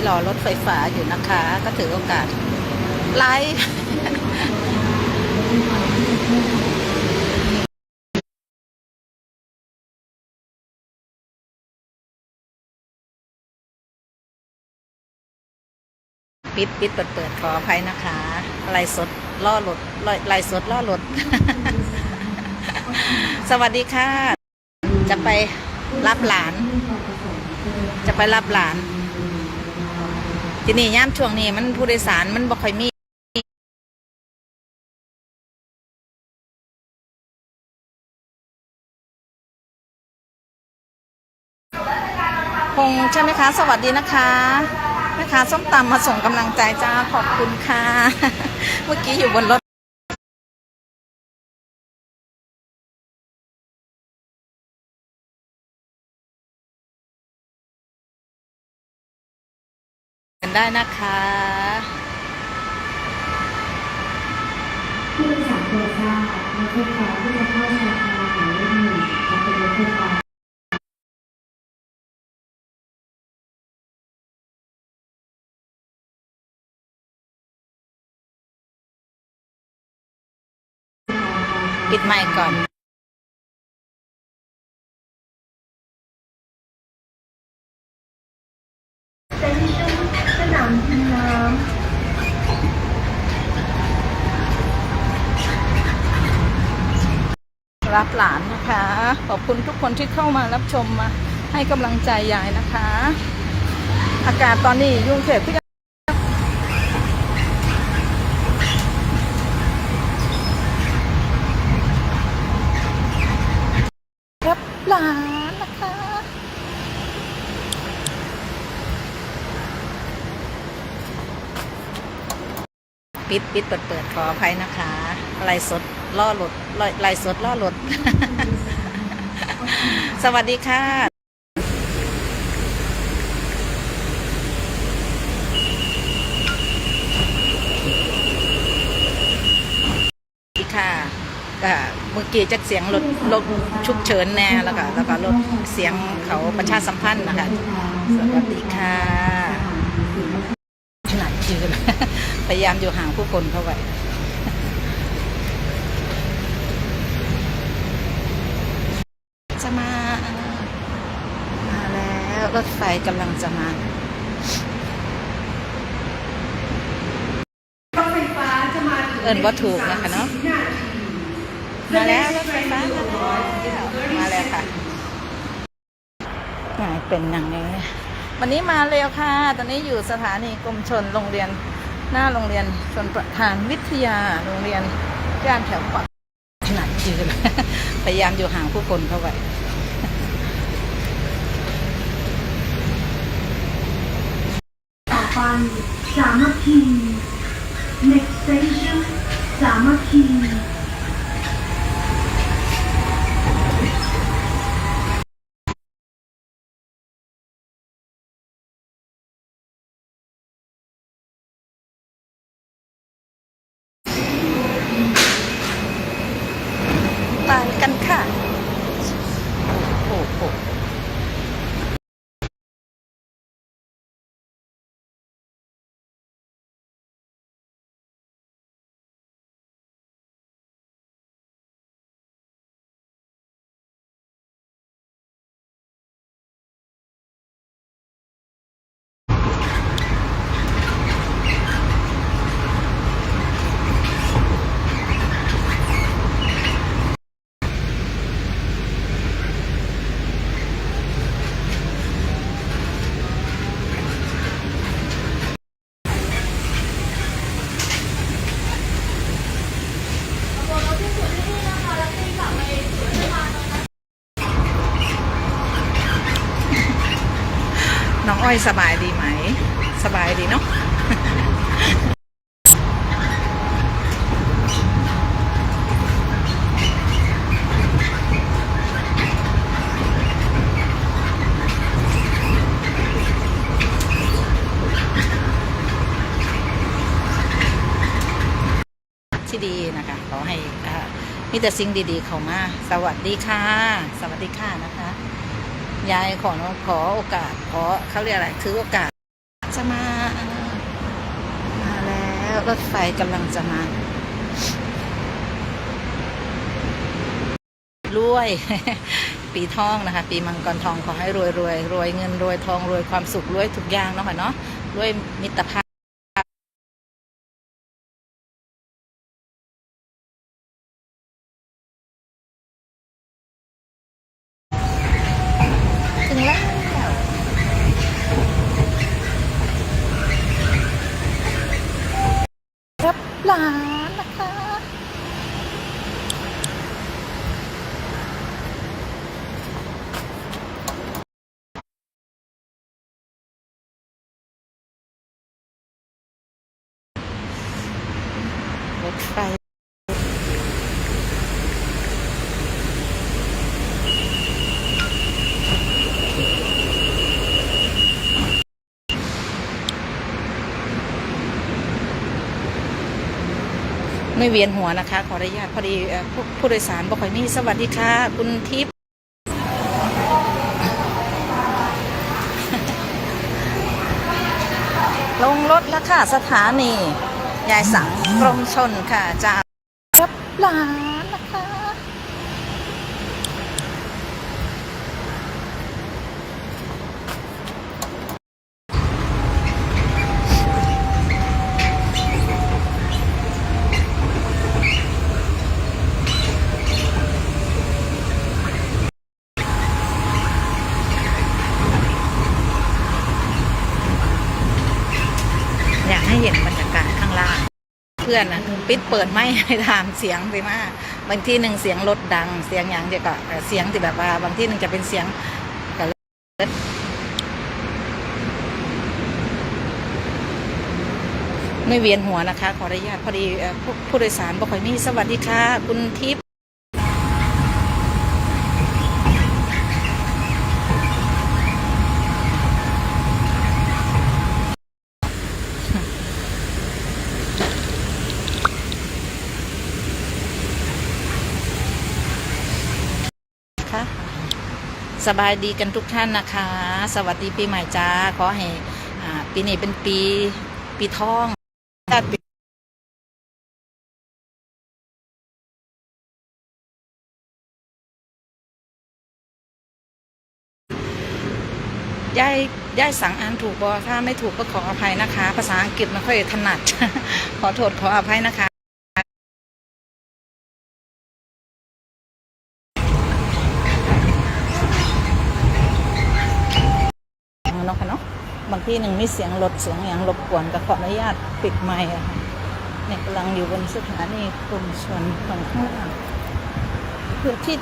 นี้รอรถไฟฟ้าอยู่นะคะ ก็ถือโอกาสไลฟ์ปิดปิดเปิดเปิดขออภัยนะคะไลฟ์สดล่อหลดไลฟ์สดล่อหลด สวัสดีค่ะ จะไปรับหลาน จะไปรับหลาน ทีนี้ย่ามช่วงนี้มันผู้โดยสารมันบ่ค่อยมีพงใช่ไหมคะ สวัสดีนะคะแม่ค้าส้มตำมาส่งกำลังใจจ้าขอบคุณค่ะ เมื่อกี้อยู่บนรถ ได้นะคะผู้โดยสารโปรดทราบรถไฟฟ้าที่จะเข้าชาร์จหมายเลขหนึ่งจะเป็นรถไฟฟ้าปิดไมค์ก่อน สนามบินน้ รับหลานนะคะ ขอบคุณทุกคนที่เข้ามารับชมมาให้กำลังใจยายนะคะ อากาศตอนนี้ยุ่งเทพก็ยังรับหลานนะคะปิดปิดเปิดเปิดขออภัยนะคะไลฟ์สด ล่อหลดไลฟ์สดล่อหลดสวัสดีค่ะ ค่ะก็เมื่อกี้จากเสียงรถรถฉุกเฉินแน่แล้วก็แล้วก็รถเสียงเขาประชาสัมพันธ์นะคะ สวัสดีค่ะขนาดชื่อเลยพยายามอยู่ห่างผู้คนเข้าไว้ จะมา มา แล้วรถไฟกำลังจะมาำรถไฟฟ้าจะมาถึงเอินว่าถูกนะคะเนาะมาแล้วรถไฟฟ้ามาแล้วมาแล้วค่ะไงเป็นอย่างนี้วันนี้มาเร็วค่ะ ตอนนี้อยู่สถานีกรมชนโรงเรียนหน้าโรงเรียนชนประธานวิทยาโรงเรียนย่านแถวปักขนาดชื่อเลยพยายามอยู่ห่างผู้คนเข้าไว้ ต่อไปสามัคคี next station สามัคคี ไปกันค่ะ โอ้โหน้ อ้อยสบายดีไหม สบายดีเนาะที่ดีนะคะขอให้มีแต่สิ่งดีๆเข้ามา สวัสดีค่ะ สวัสดีค่ะนะคะ ยายขอขอโอกาสขอเขาเรียกอะไรถือโอกาสสจะมามาแล้วรถไฟกำลังจะมารวย ปีทองนะคะ ปีมังกรทองขอให้รวยรวยรวยเงินรวยทองรวยความสุขรวยทุกอย่างเนาะค่ะเนาะรวยมิตรภาพ ถึงแล้วรับหลานนะคะ ร ถไฟไม่เวียนหัวนะคะ ขออนุญาตพอดีผู้ผู้โดยสารบอกค่อยมีสวัสดีค่ะ คุณทิพย์ลงรถแล้วค่ะ สถานี ยายสังกรมชนค่ะจากรับหลานนะคะ อยากให้เห็นบรรยากาศ ข้าเพื่อนนะปิดเปิดไม่ให้ตามเสียงไปมากบางที่หนึ่งเสียงรถดัง เสียงอย่างเดียวก็เสียงที่แบบว่า บางที่หนึ่งจะเป็นเสียงกับไม่เวียนหัวนะคะ ขออนุญาตพอดีผู้ผู้โดยสารบอกค่อยมีสวัสดีค่ะ คุณทิพย์ สบายดีกันทุกท่านนะคะ สวัสดีปีใหม่จ้า ขอให้ปีนี้เป็นปีปีทองปีย่ายย่ายสั่งอ่านถูกบอถ้าไม่ถูกก็ขออภัยนะคะ ภาษาอังกฤษไม่ค่อยถนัด ขอโทษขออภัยนะคะ เนาะค่ะเนาะบาง ที่หนึ่งมีเสียงรถเสียงอย่างรบกวนก็ขออนุญาตปิดไมค์อะค่ะเนี่ยกำลังอยู่บนสถานีกรมชนฝั่งข้างล่างพื้นที่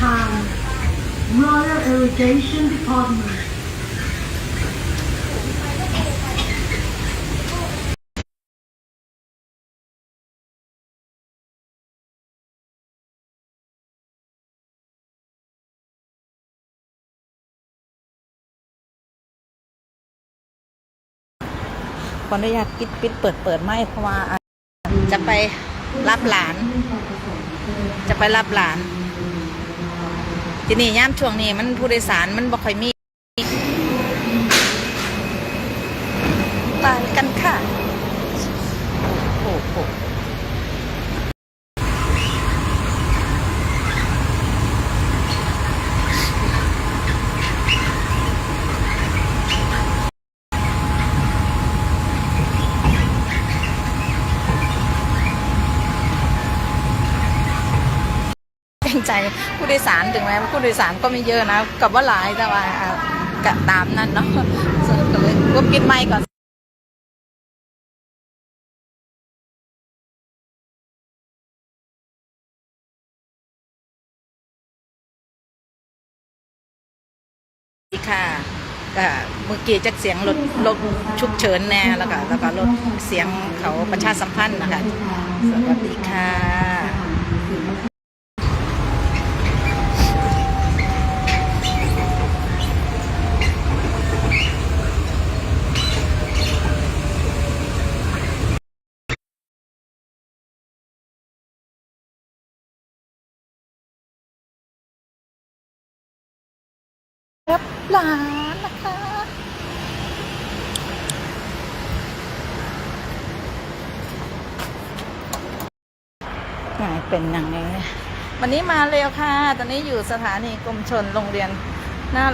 ทาง Royal Irrigation Department ขออนุญาตปิดปิดเปิดเปิดไม่เพราะว่าจะไปรับหลาน จะไปรับหลานทีนี้ย่ามช่วงนี้มันผู้โดยสารมันบ่ค่อยมีไปกันค่ะโอ้โหเกรง ใจผู้โดยสารถึงแม้ว่าผู้โดยสารก็ไม่เยอะนะกับว่าหลายแต่ว่ากะตามนั้นเนาะก็เลยก็ปิดไมค์ก่อนค่ะก็เมื่อกี้จักเสียงรถรถฉุกเฉินแน่แล้วก็แล้วก็รถเสียงเขาประชาสัมพันธ์นะคะ สวัสดีค่ะ หลานนะคะไงเป็นยังไงวันนี้มาเร็วค่ะ ตอนนี้อยู่สถานีกรมชนโรงเรียนหน้า